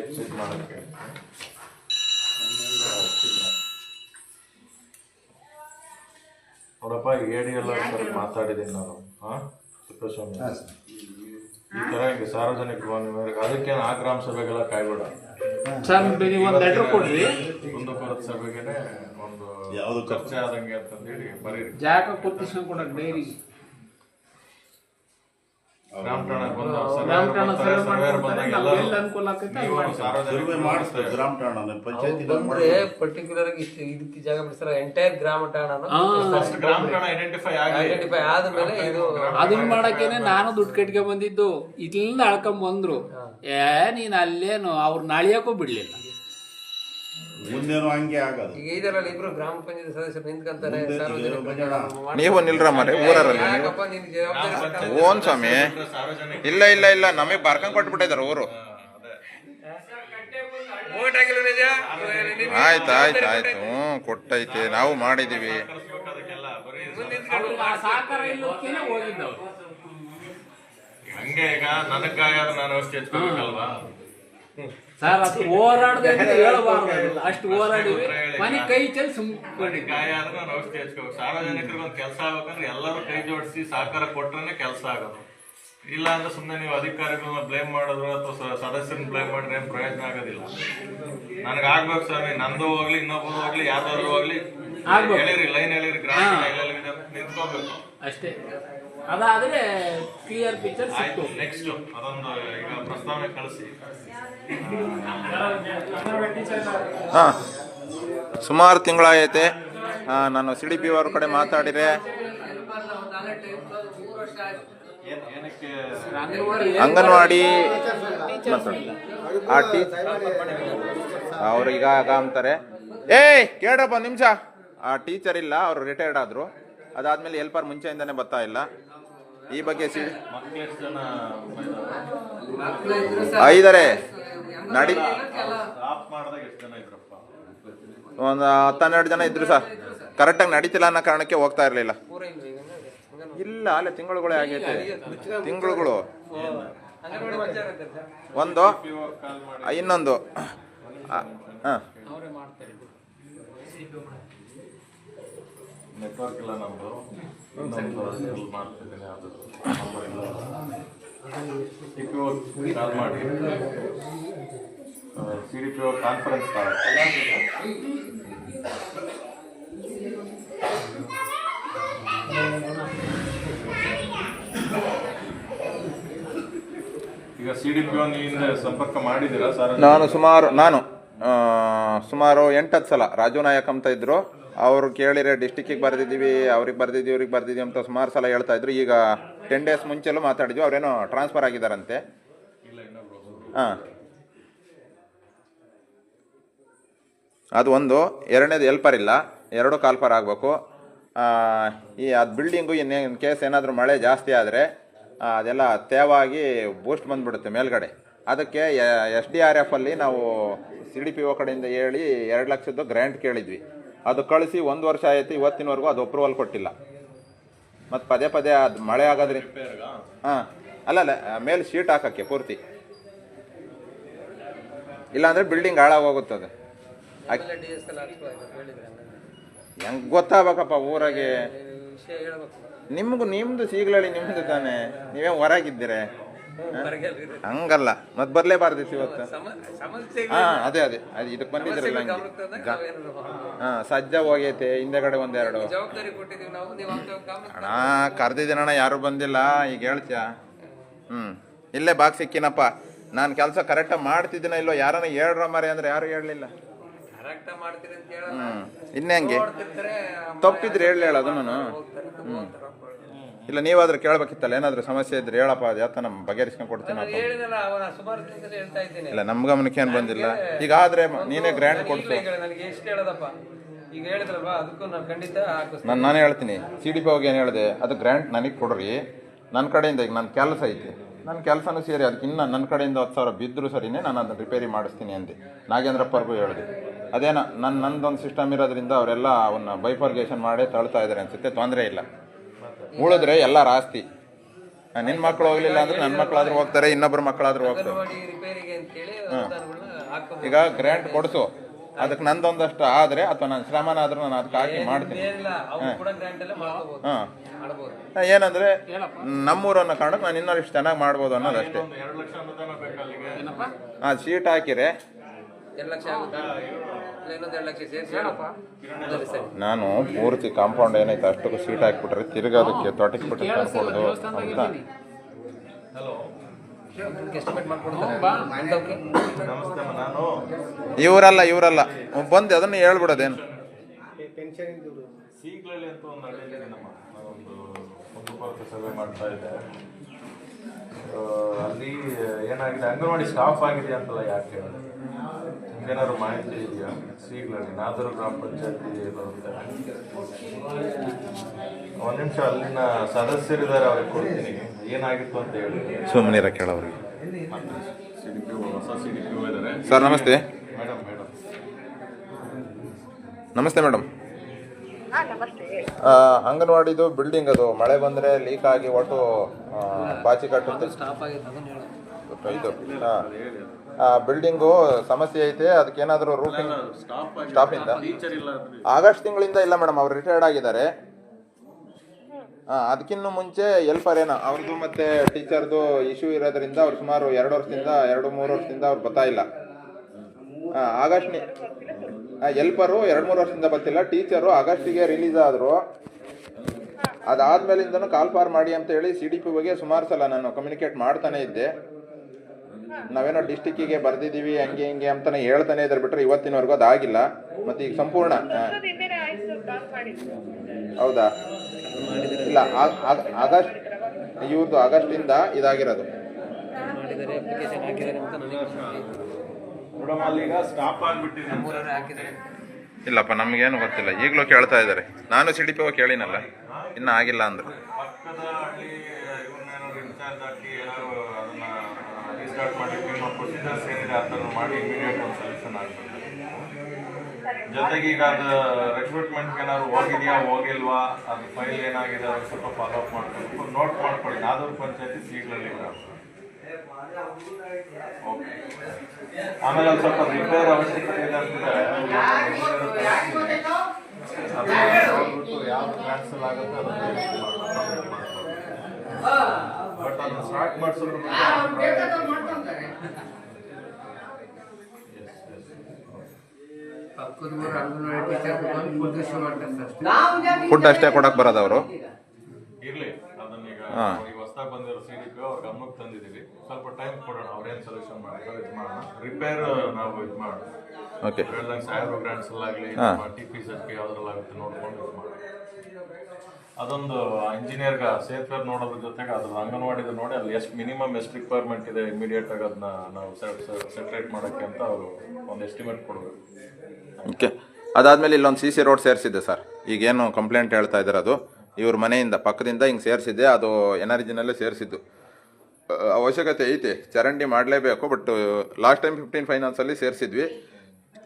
Exercise ಮಾಡಕ್ಕೆ ನೋಡಪ್ಪ ಏಡಿ ಎಲ್ಲ ಸರಿ ಮಾತಾಡಿದ್ದೀನಿ ನಾನು. ಹಾಂ? ತಿಪ್ಪೇಸ್ವಾಮಿ ಈ ಥರ ಹಿಂಗೆ ಸಾರ್ವಜನಿಕ ಅದಕ್ಕೇನು ಆ ಗ್ರಾಮ ಸಭೆಗೆಲ್ಲ ಕಾಯ್ಬೇಡ. ಸರ್ ನೀವು ಒಂದು ಲೆಟರ್ ಕೊಡ್ರಿ. ಕುಂದುಪುರದ ಸಭೆಗೆನೆ ಒಂದು ಯಾವ್ದು ಖರ್ಚೆ ಆದಂಗೆ ಅಂತಂದೇಳಿ ಬರೀರಿ. ಜಾಗ ಕೊಟ್ಟಿಸ್ಕೊಂಡು ಕೊಡೋಕೆ ಡೈರಿ. ಗ್ರಾಮ ಠಾಣ ಬಂದ್ರೆ ಪರ್ಟಿಕ್ಯುಲರ್ ಆಗಿ ಇಷ್ಟು ಇದಕ್ಕೆ ಜಾಗ ಬಿಡಿಸ್ತಾರೆ ಎಂಟೈರ್ ಗ್ರಾಮ ಠಾಣ ಐಡೆಂಟಿಫೈ ಆದ್ಮೇಲೆ ಇದು ಅದನ್ನ ಮಾಡಕ್ಕೇನೆ ನಾನು ದುಡ್ಡು ಕಟ್ಕೊಂಡ್ ಬಂದಿದ್ದು ಇಲ್ಲಿಂದ ಅಳ್ಕೊಂಡ್ ಬಂದ್ರು. ಏ ನೀನ್ ಅಲ್ಲೇನು ಅವ್ರ ನಾಳಿಯಕ್ಕೂ ಬಿಡ್ಲಿಲ್ಲ. ಮುಂದೇನು ಹಂಗೆ ಆಗೋದು. ಈಗ ಇದರಲ್ಲಿ ಇಬ್ರು ಗ್ರಾಮ ಪಂಚಾಯತ್ ಸದಸ್ಯರು ನಿಂತ್ಕೊಂತಾರೆ. ನೀವು ನಿಲ್ರ ಮರೆ ಊರಲ್ಲಿ ಯಾಕಪ್ಪ ನಿನ್ ಜವಾಬ್ದಾರಿ ಸರ್ಕಾರ- ಓನ್ ಸ್ವಾಮಿ. ಇಲ್ಲ ಇಲ್ಲ ಇಲ್ಲ ನಮಗೆ ಬರ್ಕೊಂಡ್ ಕೊಟ್ಬಿಟ್ಟಿದಾರೆ ಊರು. ಹಾಕಿಲ್ಲ ನಿಜ? ಆಯ್ತು ಆಯ್ತು ಆಯ್ತು. ಹ್ಞೂ ಕೊಟ್ಟೈತೆ. ನಾವು ಮಾಡಿದೀವಿ. ಸಹಕಾರ ಇಲ್ಲಕ್ಕೇನೆ ಹೋಗಿದ್ದವ್ರು ಹಂಗೆ ಈಗ ನನಗಾಗ ನಾನು ಔಷಧಿ ಹಚ್ಕೋಬೇಕಲ್ವಾ ಸರ್ ಅದು ಹೋರಾಡದೆ ಅಂತ ಹೇಳಬಾರ್ದು. ಅಷ್ಟು ಹೋರಾಡಿವಿ ಮನೆ ಕೈ ಚೆಲ್ಲಿ ಸುಮ್ಮನೆ ಗಾಯ ಆದ್ರೆ ನಾನು ಔಷಧಿ ಹಚ್ಕೋಬೇಕು. ಸಾರ್ವಜನಿಕರಿಗೆ ಒಂದು ಕೆಲಸ ಆಗ್ಬೇಕಂದ್ರೆ ಎಲ್ಲರೂ ಕೈ ಜೋಡಿಸಿ ಸಹಕಾರ ಕೊಟ್ರೇನೆ ಕೆಲಸ ಆಗೋದು. ಇಲ್ಲ ಅಂದ್ರೆ ಸುಮ್ಮನೆ ನೀವು ಅಧಿಕಾರಿಗಳನ್ನ ಬ್ಲೇಮ್ ಮಾಡಿದ್ರು ಅಥವಾ ಸದಸ್ಯರನ್ನ ಬ್ಲೇಮ್ ಮಾಡಿದ್ರೆ ಏನ್ ಪ್ರಯೋಜನ ಆಗೋದಿಲ್ಲ. ನನಗೆ ಆಗ್ಬೇಕು ಸ್ವಾಮಿ. ನಂದು ಹೋಗ್ಲಿ ಇನ್ನೊಬ್ಬರು ಹೋಗ್ಲಿ ಯಾವ್ದಾದ್ರು ಹೋಗ್ಲಿ. ಆಗ್ಬೇಕು. ಹೇಳಿರಿ ಲೈನ್ ಹೇಳಿರಿ ಗ್ರಾಮ ನಿಂತ್ಕೋಬೇಕು. ಅಷ್ಟೇ. ಅದಾದ್ರೆ ಕ್ಲಿಯರ್ ಪಿಕ್ಚರ್ ಸಿಕ್ತು. ಆಯ್ತು ನೆಕ್ಸ್ಟ್ ಅದೊಂದು ಈಗ ಪ್ರಸ್ತಾವನೆ ಕಳಿಸಿ. ಹಾಂ ಸುಮಾರು ತಿಂಗಳಾಗೈತೆ. ಹಾಂ ನಾನು ಸಿ ಡಿ ಪಿ ಅವ್ರ ಕಡೆ ಮಾತಾಡಿದೆ. ಅಂಗನವಾಡಿ ಆ ಟೀ ಅವ್ರೀಗ ಆಗ ಅಂತಾರೆ. ಏಯ್ ಕೇಳಪ್ಪ ನಿಮಿಷ. ಆ ಟೀಚರ್ ಇಲ್ಲ ಅವರು ರಿಟೈರ್ಡ್ ಆದ್ರು. ಅದಾದ್ಮೇಲೆ ಹೆಲ್ಪರ್ ಮುಂಚೆಯಿಂದನೇ ಬರ್ತಾ ಇಲ್ಲ. ಈ ಬಗ್ಗೆ ಐದರೆ ನಡಿ ಒಂದು ಹತ್ತೆರಡು ಜನ ಇದ್ರು ಸರ್. ಕರೆಕ್ಟಾಗಿ ನಡೀತಿಲ್ಲ ಅನ್ನೋ ಕಾರಣಕ್ಕೆ ಹೋಗ್ತಾ ಇರಲಿಲ್ಲ. ಇಲ್ಲ ಅಲ್ಲೇ ತಿಂಗಳುಗಳೇ ಆಗೈತೆ. ತಿಂಗಳುಗಳು. ಒಂದು ಇನ್ನೊಂದು. ಹಾಂ. ನೆಟ್ವರ್ಕ್ ಇಲ್ಲ ಇನ್ನೊಂದು ಅದ್ರಲ್ಲಿ ಮಾಡ್ತಿದ್ದೀನಿ ಅದು ನಂಬರ್ ಇಲ್ಲ ಸಿ ಪಿ ಒ ಕಾಲ್ ಮಾಡಿ C D P O conference call ಈಗ ಸಿ ಡಿ ಪಿ ಒ ಸಂಪರ್ಕ ಮಾಡಿದ್ದೀರಾ? ಸರ್ ನಾನು ಸುಮಾರು ನಾನು ಸುಮಾರು ಎಂಟತ್ತು ಸಲ ರಾಜು ನಾಯಕ್ ಅಂತ ಇದ್ರು. ಅವ್ರು ಕೇಳಿರೋ ಡಿಸ್ಟಿಕ್ಕಿಗೆ ಬರೆದಿದ್ದೀವಿ, ಅವ್ರಿಗೆ ಬರೆದಿದ್ದೀವಿ, ಇವ್ರಿಗೆ ಬರ್ತಿದ್ದೀವಿ ಅಂತ ಸುಮಾರು ಸಲ ಹೇಳ್ತಾ ಇದ್ರು. ಈಗ ಟೆನ್ ಡೇಸ್ ಮುಂಚೆಲ್ಲೂ ಮಾತಾಡಿದ್ವಿ, ಅವರೇನೋ ಟ್ರಾನ್ಸ್ಫರ್ ಆಗಿದ್ದಾರಂತೆ ಹಾಂ. ಅದು ಒಂದು. ಎರಡನೇದು ಎಲ್ಪರ್ ಇಲ್ಲ. ಎರಡು ಕಾಲ್ಪರ್ ಆಗಬೇಕು. ಈ, ಅದು ಬಿಲ್ಡಿಂಗು ಇನ್ನೇನು ಕೇಸ್ ಏನಾದರೂ ಮಳೆ ಜಾಸ್ತಿ ಆದರೆ ಅದೆಲ್ಲ ತೇವಾಗಿ ಬೂಸ್ಟ್ ಬಂದುಬಿಡುತ್ತೆ ಮೇಲ್ಗಡೆ. ಅದಕ್ಕೆ ಎಸ್ ಡಿ ಆರ್ ಎಫಲ್ಲಿ ನಾವು ಸಿ ಡಿ ಪಿ ಒ ಕಡೆಯಿಂದ ಹೇಳಿ ಎರಡು ಲಕ್ಷದ್ದು ಗ್ರ್ಯಾಂಟ್ ಕೇಳಿದ್ವಿ. ಅದು ಕಳಿಸಿ ಒಂದು ವರ್ಷ ಆಯಿತು ಇವತ್ತಿನವರೆಗೂ ಅದು ಅಪ್ರೂವಲ್ ಕೊಟ್ಟಿಲ್ಲ. ಮತ್ತು ಪದೇ ಪದೇ ಅದು ಮಳೆ ಆಗೋದ್ರಿ. ಹಾಂ ಅಲ್ಲಲ್ಲ ಮೇಲೆ ಶೀಟ್ ಹಾಕೋಕ್ಕೆ ಪೂರ್ತಿ. ಇಲ್ಲಾಂದರೆ ಬಿಲ್ಡಿಂಗ್ ಹಾಳಾಗೋಗುತ್ತದೆ ಹೆಂಗೆ ಗೊತ್ತಾಗಬೇಕಪ್ಪ ಊರಾಗೆ. ನಿಮಗೂ ನಿಮ್ದು ಸೀಗ್ಲಳಿ ನಿಮ್ದು ತಾನೆ. ನೀವೇ ಹೊರಗಿದ್ದೀರ? ಅಲ್ಲಿ. ಹಂಗಲ್ಲ. ಮತ್ ಬರ್ಲೇಬಾರ್ದಿತ್ತು ಇವತ್ತು. ಹಾ ಅದೇ ಅದೇ. ಅದು ಇದಕ್ಕೆ ಬಂದಿದ್ರಲ್ಲ ಹಾ. ಸಜ್ಜ ಹೋಗೈತೆ ಹಿಂದೆಗಡೆ ಒಂದೆರಡು. ಅಣ್ಣ ಕರ್ದಿದ್ದೀನಣ್ಣ ಯಾರು ಬಂದಿಲ್ಲ. ಈಗ ಹೇಳ್ತೀಯ? ಹ್ಮ್. ಇಲ್ಲೇ ಬಾಗ್ ಸಿಕ್ಕಿನಪ್ಪ. ನಾನು ಕೆಲಸ ಕರೆಕ್ಟಾಗಿ ಮಾಡ್ತಿದ್ದೀನ ಇಲ್ಲೋ ಯಾರನ್ನ ಹೇಳ್ರ ಮರೆ ಅಂದ್ರೆ ಯಾರು ಹೇಳಲಿಲ್ಲ. ಹ್ಮ್. ಇನ್ನೇ ಹಂಗೆ. ತಪ್ಪಿದ್ರೆ ಹೇಳಿ ಹೇಳ ನಾನು. ಹೋಗ್ತಾರೆ. ಇಲ್ಲ ನೀವಾದ್ರೂ ಕೇಳಬೇಕಿತ್ತಲ್ಲ ಏನಾದ್ರೂ ಸಮಸ್ಯೆ ಇದ್ರೆ ಹೇಳಪ್ಪ ಅದು ಯಾತ ನಮ್ಮ ಬಗೆಹರಿಸ್ಕೊಂಡು ಕೊಡ್ತೀನಿ ನಾನು ಹೇಳಿದಲ್ಲ ಅವನ ಸುಮಾರು ದಿನದಲ್ಲಿ ಹೇಳ್ತಾ ಇದ್ದೀನಿ. ಇಲ್ಲ ನಮ್ಮ ಗಮನಕ್ಕೆ ಏನು ಬಂದಿಲ್ಲ. ಈಗ ಆದ್ರೆ ನೀನೇ ಗ್ರ್ಯಾಂಡ್ ಕೊಡ್ತೀನಿ ಕೊಡ್ಸು. ನನಗೆ ಎಷ್ಟು ಹೇಳೋದಪ್ಪ. ಈಗ ಹೇಳಿದ್ರಲ್ವಾ ಅದಕ್ಕೂ ನಾನು ಖಂಡಿತ ಹಾಕಿಸ್ತೀನಿ. ನಾನು ನಾನೇ ಹೇಳ್ತೀನಿ. ಸಿ ಡಿ ಪಿ ಹೋಗಿ ಏನು ಹೇಳಿದೆ ಅದು ಗ್ರ್ಯಾಂಟ್ ನನಗೆ ಕೊಡ್ರಿ. ನನ್ನ ಕಡೆಯಿಂದ ಈಗ ನನ್ನ ಕೆಲಸ ಐತೆ. ನನ್ನ ಕೆಲಸನೂ ಸೇರಿ ಅದಕ್ಕೆ ಇನ್ನು ನನ್ನ ಕಡೆಯಿಂದ ಹತ್ತು ಸಾವಿರ ಬಿದ್ದರೂ ಸರಿನೇ ನಾನು ಅದನ್ನು ರಿಪೇರಿ ಮಾಡಿಸ್ತೀನಿ ಅಂದೆ. ನಾಗೇಂದ್ರಪ್ಪರ್ಗೂ ಹೇಳಿದೆ. ಅದೇನೋ ನನ್ನ ನಂದೊಂದು ಸಿಸ್ಟಮ್ ಇರೋದ್ರಿಂದ ಅವರೆಲ್ಲ ಅವನ್ನ ಬೈಫರ್ಗೇಷನ್ ಮಾಡೇ ತಳ್ತಾ ಇದ್ದಾರೆ ಅನ್ಸುತ್ತೆ ತೊಂದರೆ ಇಲ್ಲ. ಉಳಿದ್ರೆ ಎಲ್ಲ ರಾಸ್ತಿ. ನಿನ್ನ ಮಕ್ಕಳು ಹೋಗ್ಲಿಲ್ಲ ಅಂದ್ರೆ ನನ್ನ ಮಕ್ಕಳಾದ್ರೂ ಹೋಗ್ತಾರೆ ಇನ್ನೊಬ್ಬರ ಮಕ್ಕಳಾದ್ರೂ ಹೋಗ್ತಾರೆ. ಈಗ ಗ್ರ್ಯಾಂಟ್ ಕೊಡಿಸು. ಅದಕ್ಕೆ ನಂದೊಂದಷ್ಟು ಆದರೆ ಅಥವಾ ನನ್ನ ಶ್ರಮನಾದ್ರೂ ನಾನು ಅದಕ್ಕೆ ಹಾಕಿ ಮಾಡ್ತೀನಿ. ಹಾಂ. ಏನಂದ್ರೆ ನಮ್ಮೂರನ್ನ ಕಾರಣಕ್ಕೆ ನಾನು ಇನ್ನೂ ಇಷ್ಟು ಚೆನ್ನಾಗಿ ಮಾಡ್ಬೋದು ಅನ್ನೋದಷ್ಟೇ ಹಾಂ ಸೀಟ್ ಹಾಕಿರೆ. ನಾನು ಪೂರ್ತಿ ಕಾಂಪೌಂಡ್ ಏನೈತೆ ಅಷ್ಟಕ್ಕೂ ಸೀಟ್ ಹಾಕ್ಬಿಟ್ರೆ ತಿರ್ಗಿ ಅದಕ್ಕೆ ತೊಟಕ್ ಬಿಟ್ಟು ಅಂತ. ಇವರಲ್ಲ ಇವರಲ್ಲ. ಬಂದು ಅದನ್ನು ಹೇಳ್ಬಿಡೋದೇನು? ಅಂತ ಒಂದು ನಮ್ಮ. ಮಾಡ್ತಾ ಇದ್ದೆ. ಅಲ್ಲಿ ಏನಾಗಿದೆ? ಅಂಗನವಾಡಿ ಸ್ಟಾಫ್ ಆಗಿದೆ ಅಂತಲ್ಲ ಯಾಕೆ ಹೇಳಿದೆ ಏನಾದ್ರು ಮಾಹಿತಿ ಇದೆಯಾ? ಸಿಗ್ಲಿ ನಾದರು ಗ್ರಾಮ ಪಂಚಾಯತಿ ಬರುತ್ತೆ ಒಂದು ನಿಮಿಷ ಅಲ್ಲಿನ ಸದಸ್ಯರಿದ್ದಾರೆ ಅವ್ರಿಗೆ ಕೊಡ್ತೀನಿ. ಏನಾಗಿತ್ತು ಅಂತ ಹೇಳಿ. ಸುಮ್ಮನೆ ಹೊಸ ಸಿ ಡಿ ಪಿ ಇದ್ದಾರೆ ಸರ್ ನಮಸ್ತೆ. Madam madam. ನಮಸ್ತೆ ಮೇಡಮ್. ಹಾ ನಮಸ್ತೆ. ಅಂಗನವಾಡಿದು ಬಿಲ್ಡಿಂಗ್ ಅದು. ಮಳೆ ಬಂದರೆ ಲೀಕ್ ಆಗಿ ಒಟ್ಟು ಬಾಚಿ ಪಾಚಿ ಕಟ್ಟುತ್ತೆ ಇದು ಬಿಲ್ಡಿಂಗು ಸಮಸ್ಯೆ ಐತೆ ಅದಕ್ಕೇನಾದರೂ ರೂಟಿಂಗ್ ಸ್ಟಾಪ್ ಸ್ಟಾಫ್ ಇಂದ? ಟೀಚರ್ ಇಲ್ಲ ಆಗಸ್ಟ್ ತಿಂಗಳಿಂದ ಇಲ್ಲ ಮೇಡಮ್ ಅವ್ರು ರಿಟೈರ್ಡ್ ಆಗಿದ್ದಾರೆ. ಅದಕ್ಕಿಂತ ಮುಂಚೆ ಎಲ್ಪರ್ ಏನೋ ಅವ್ರದ್ದು ಮತ್ತೆ ಟೀಚರ್ದು ಇಶ್ಯೂ ಇರೋದ್ರಿಂದ ಅವ್ರು ಸುಮಾರು ಎರಡು ವರ್ಷದಿಂದ ಎರಡು ಮೂರು ವರ್ಷದಿಂದ ಅವ್ರು ಬರ್ತಾ ಇಲ್ಲ. ಆಗಸ್ಟ್ ಎಲ್ಪರು ಎರಡು ಮೂರು ವರ್ಷದಿಂದ ಬತ್ತಿಲ್ಲ ಟೀಚರು ಆಗಸ್ಟಿಗೆ ರಿಲೀಸ್ ಆದರು. ಅದಾದ್ಮೇಲಿಂದನೂ ಕಾಲ್ ಫಾರ್ ಮಾಡಿ ಅಂತ ಹೇಳಿ ಸಿ ಡಿ ಪಿ ಬಗ್ಗೆ ಸುಮಾರು ಸಲ ನಾನು ಕಮ್ಯುನಿಕೇಟ್ ಮಾಡ್ತಾನೆ ಇದ್ದೆ. ನಾವೇನೋ ಡಿಸ್ಟಿಕ್ಕಿಗೆ ಬರ್ದಿದ್ದೀವಿ ಹಂಗೆ ಹಿಂಗೆ ಅಂತಾನೆ ಹೇಳ್ತಾನೆ ಇದ್ದಾರೆ ಬಿಟ್ರೆ ಇವತ್ತಿನವರೆಗೂ ಅದಾಗಿಲ್ಲ. ಮತ್ತೆ ಈಗ ಸಂಪೂರ್ಣ ಹೌದಾ? ಇಲ್ಲ ಆಗಸ್ಟ್ ಇವ್ರದ್ದು ಆಗಸ್ಟ್ ಇವ್ರದ್ದು ಆಗಸ್ಟಿಂದ ಇದಾಗಿರೋದು. ಇಲ್ಲಪ್ಪ ನಮಗೇನು ಗೊತ್ತಿಲ್ಲ. ಈಗಲೂ ಕೇಳ್ತಾ ಇದ್ದಾರೆ. ನಾನು ಸಿ ಡಿ ಪಿ ಕೇಳಿನಲ್ಲ. ಇನ್ನೂ ಆಗಿಲ್ಲ ಅಂದ್ರು. ಪಕ್ಕದ ಮಾಡಿ ನಿಮ್ಮ ಪ್ರೊಸೀಜರ್ಸ್ ಏನಿದೆ ಅದನ್ನು ಮಾಡಿ ಇಮಿಡಿಯೇಟ್ ಒಂದು ಸೊಲ್ಯೂಷನ್ ಆಗ್ಬೇಕು ಜೊತೆಗೆ ಈಗ ಅದು ರೆಕ್ರೂಟ್ಮೆಂಟ್ಗೆ ಏನಾದ್ರು ಹೋಗಿದೆಯಾ, ಹೋಗಿಲ್ವಾ, ಅದು ಫೈಲ್ ಏನಾಗಿದೆ ಅದು ಸ್ವಲ್ಪ ಫಾಲೋಅಪ್ ಮಾಡ್ಕೊಂಡು ನೋಟ್ ಮಾಡ್ಕೊಳ್ಳಿ. ಯಾವ್ದೂ ಪಂಚಾಯತಿ ಸೀಟ್ಗಳಲ್ಲಿ ಓಕೆ ಆಮೇಲೆ ಒಂದು ಸ್ವಲ್ಪ ರಿಪೇರ್ ಅವಶ್ಯಕತೆ ಇದೆ ಯಾವ ಯಾವ್ದು ಕ್ಯಾನ್ಸಲ್ ಆಗುತ್ತೆ ಅದನ್ನ ಸ್ಟಾರ್ಟ್ ಮಾಡಿಸಿದ್ರು ಫುಡ್ ಅಷ್ಟೇ ಕೊಡಕ್ ಬರೋದು ಅವರು ಇರ್ಲಿ ಅದನ್ನ ಈಗ ಹೊಸದಾಗಿ ಬಂದಿರೋ ಸಿ ಡಿ ಅವ್ರ ಗಮನಕ್ಕೆ ತಂದಿದ್ದೀವಿ. ಸ್ವಲ್ಪ ಟೈಮ್ ಕೊಡೋಣ ಅವ್ರೇನ್ ಸೊಲ್ಯೂಷನ್ ಮಾಡ್ತಾರೆ ಇದು ಮಾಡೋಣ. ರಿಪೇರ್ ನಾವು ಇದು ಮಾಡೋಣ. ಓಕೆ ಹೇಳ್ದಂಗೆ ಅಲ್ಲಾಗಲಿ ಹಾ. ಟಿ ಪಿ ಸೆಟ್ ಯಾವ್ದ್ರಲ್ಲಾಗುತ್ತೆ ನೋಡ್ಕೊಂಡು ಇದು ಮಾಡೋಣ. ಅದೊಂದು ಇಂಜಿನಿಯರ್ಗ ಸೇಫ್ವೇರ್ ನೋಡೋದ್ರ ಜೊತೆಗೆ ಅದ್ರ ಅಂಗನವಾಡಿದು ನೋಡಿ ಅಲ್ಲಿ ಎಷ್ಟು ಮಿನಿಮಮ್ ಎಷ್ಟು ರಿಕ್ವೈರ್ಮೆಂಟ್ ಇದೆ ಇಮಿಡಿಯೇಟ್ ಆಗಿ ಅದನ್ನ ನಾವು ಸೆಟ್ರೇಟ್ ಮಾಡೋಕ್ಕೆ ಅಂತ ಅವರು ಒಂದು ಎಸ್ಟಿಮೇಟ್ ಕೊಡಬೇಕು ಓಕೆ. ಅದಾದ್ಮೇಲೆ ಇಲ್ಲೊಂದು ಸಿ ಸಿ ರೋಡ್ ಸೇರಿಸಿದ್ದೆ ಸರ್. ಈಗೇನು ಕಂಪ್ಲೇಂಟ್ ಹೇಳ್ತಾ ಇದ್ದಾರೆ ಅದು. ಇವ್ರ ಮನೆಯಿಂದ, ಪಕ್ಕದಿಂದ ಹಿಂಗೆ ಸೇರಿಸಿದ್ದೆ. ಅದು ಎನರ್ಜಿನಲ್ಲೇ ಸೇರಿಸಿದ್ದು. ಅವಶ್ಯಕತೆ ಐತೆ. ಚರಂಡಿ ಮಾಡಲೇಬೇಕು ಬಟ್ ಲಾಸ್ಟ್ ಟೈಮ್ ಫಿಫ್ಟೀನ್ ಫೈನಾನ್ಸಲ್ಲಿ ಸೇರಿಸಿದ್ವಿ.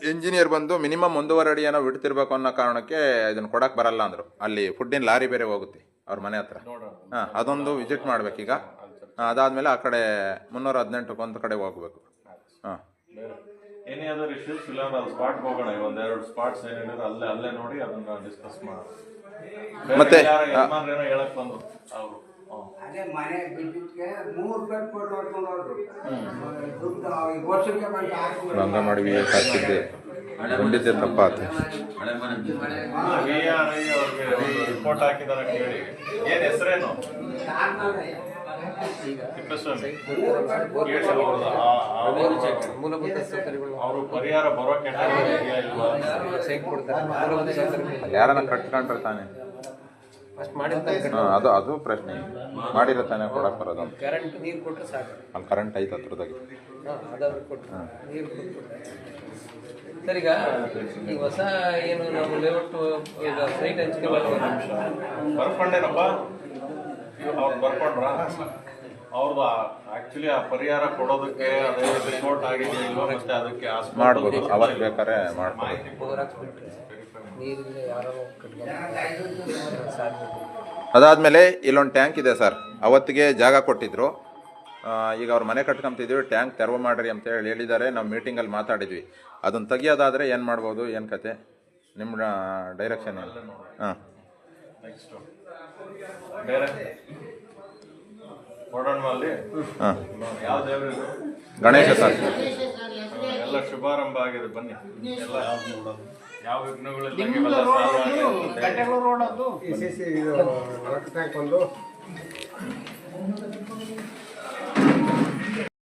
ಇಂಜಿನಿಯರ್ ಬಂದು ಮಿನಿಮಮ್ ಒಂದೂವರೆ ಅಡಿ ಏನೋ ಬಿಡ್ತಿರ್ಬೇಕು ಅನ್ನೋ ಕಾರಣಕ್ಕೆ ಇದನ್ನು ಕೊಡಕ್ಕೆ ಬರಲ್ಲ ಅಂದರು. ಅಲ್ಲಿ ಫುಡ್ಡಿನ ಲಾರಿ ಬೇರೆ ಹೋಗುತ್ತೆ ಅವ್ರ ಮನೆ ಹತ್ರ. ಹಾಂ ಅದೊಂದು ವಿಸಿಟ್ ಮಾಡ್ಬೇಕೀಗ ಹಾಂ ಅದಾದಮೇಲೆ ಆ ಕಡೆ ಮುನ್ನೂರ ಹದಿನೆಂಟು ಒಂದು ಕಡೆ ಹೋಗ್ಬೇಕು. ಹಾಂ. ಏನೇ ಅದರ್ ಇಶ್ಯೂಸ್ ಇಲ್ಲ ನಾವು ಸ್ಪಾಟ್ ಹೋಗೋಣ ಈಗ ಒಂದೆರಡು ಸ್ಪಾಟ್ಸ್ ಏನಿದೆ ಅಲ್ಲೇ ಅಲ್ಲೇ ನೋಡಿ ಅದನ್ನ ಡಿಸ್ಕಸ್ ಮಾಡೋಣ ಮತ್ತೆ, ಏನೋ ಹೇಳಕ್ ಬಂದ್ರು ಅವರು. ಅದೇ ಮನೆ ಬಿದ್ದಕ್ಕೆ ಮೂರು ರೂಪಾಯಿ ಕೊಟ್ಟು ನೋಡ್ಕೊಂಡು ಹೋದ್ರು. ದುಡ್ಡು ಈಗ ವರ್ಷಕ್ಕೆ ಬಂದು ಮಾಡಿ ಅಂಗನವಾಡಿ ವಿ ಎಸ್ ಹಾಕ್ತಿದ್ದೆ ಖಂಡಿತ ತಪ್ಪಾತು ವಿ ಆರ್ ಐ ಅವ್ರಿಗೆ ರಿಪೋರ್ಟ್ ಹಾಕಿದಾರೆ ಕೇಳಿ ಏನ್ ಹೆಸರೇನು ಅವರು ಪರಿಹಾರ ಬರೋ ಯಾರನ್ನ ಕಟ್ಕೊಂಡ್ರೆ ಮಾಡಿರ್ತಾರೆ ಹಾಂ ಅದು ಅದು ಪ್ರಶ್ನೆ. ಮಾಡಿರೋ ತಾನೇ ಕೊಡಕ್ಕೆ ಬರೋದು ಕರೆಂಟ್ ನೀರು ಕೊಟ್ಟರೆ ಸಾಕು. ಅಲ್ಲಿ ಕರೆಂಟ್ ಐತೆ ಹತ್ರದಾಗಿ. ಅದಾದ್ರು ನೀರು ಸರ್ ಈಗ ಈಗ ಹೊಸ ಏನು ನಾವು ಲೇಔಟ್ ಈಗ ಸೈಟ್ ಹಂಚಿಕೆ ಬರ್ಕೊಂಡೇನಪ್ಪ? ಅವ್ರು ಬರ್ಕೊಂಡ್ರ? ಅವ್ರದ್ದು ಆಕ್ಚುಲಿ ಆ ಪರಿಹಾರ ಕೊಡೋದಕ್ಕೆ ಅದೇ ರಿಪೋರ್ಟ್ ಆಗಿದೆ ಇಲ್ವಾ ಅದಕ್ಕೆ ಮಾಡ್ಬೋದು. ಅವತ್ತು ಬೇಕಾದ್ರೆ ಮಾಡ್ಬೋದು. ಅದಾದ್ಮೇಲೆ ಇಲ್ಲೊಂದು ಟ್ಯಾಂಕ್ ಇದೆ ಸರ್. ಅವತ್ತಿಗೆ ಜಾಗ ಕೊಟ್ಟಿದ್ರು. ಈಗ ಅವ್ರ ಮನೆ ಕಟ್ಕೊಂತಿದ್ವಿ ಟ್ಯಾಂಕ್ ತೆರವು ಮಾಡ್ರಿ ಅಂತ ಹೇಳಿ ಹೇಳಿದ್ದಾರೆ. ನಾವು ಮೀಟಿಂಗಲ್ಲಿ ಮಾತಾಡಿದ್ವಿ. ಅದನ್ನು ತೆಗಿಯೋದಾದರೆ ಏನು ಮಾಡ್ಬೋದು? ಏನು ಕತೆ? ನಿಮ್ಮ ಡೈರೆಕ್ಷನ್ ಹಾಂ ನೆಕ್ಸ್ಟ್ ಬೇರೆ ನೋಡೋಣ ಹಾಂ ಯಾವ ದೇವರು ಇದು? ಗಣೇಶ ಸರ್ ಎಲ್ಲ ಶುಭಾರಂಭ ಆಗಿದೆ ಬನ್ನಿ. ಎಲ್ಲ ಯಾವ ವಿಘ್ನಗಳಿಲ್ಲ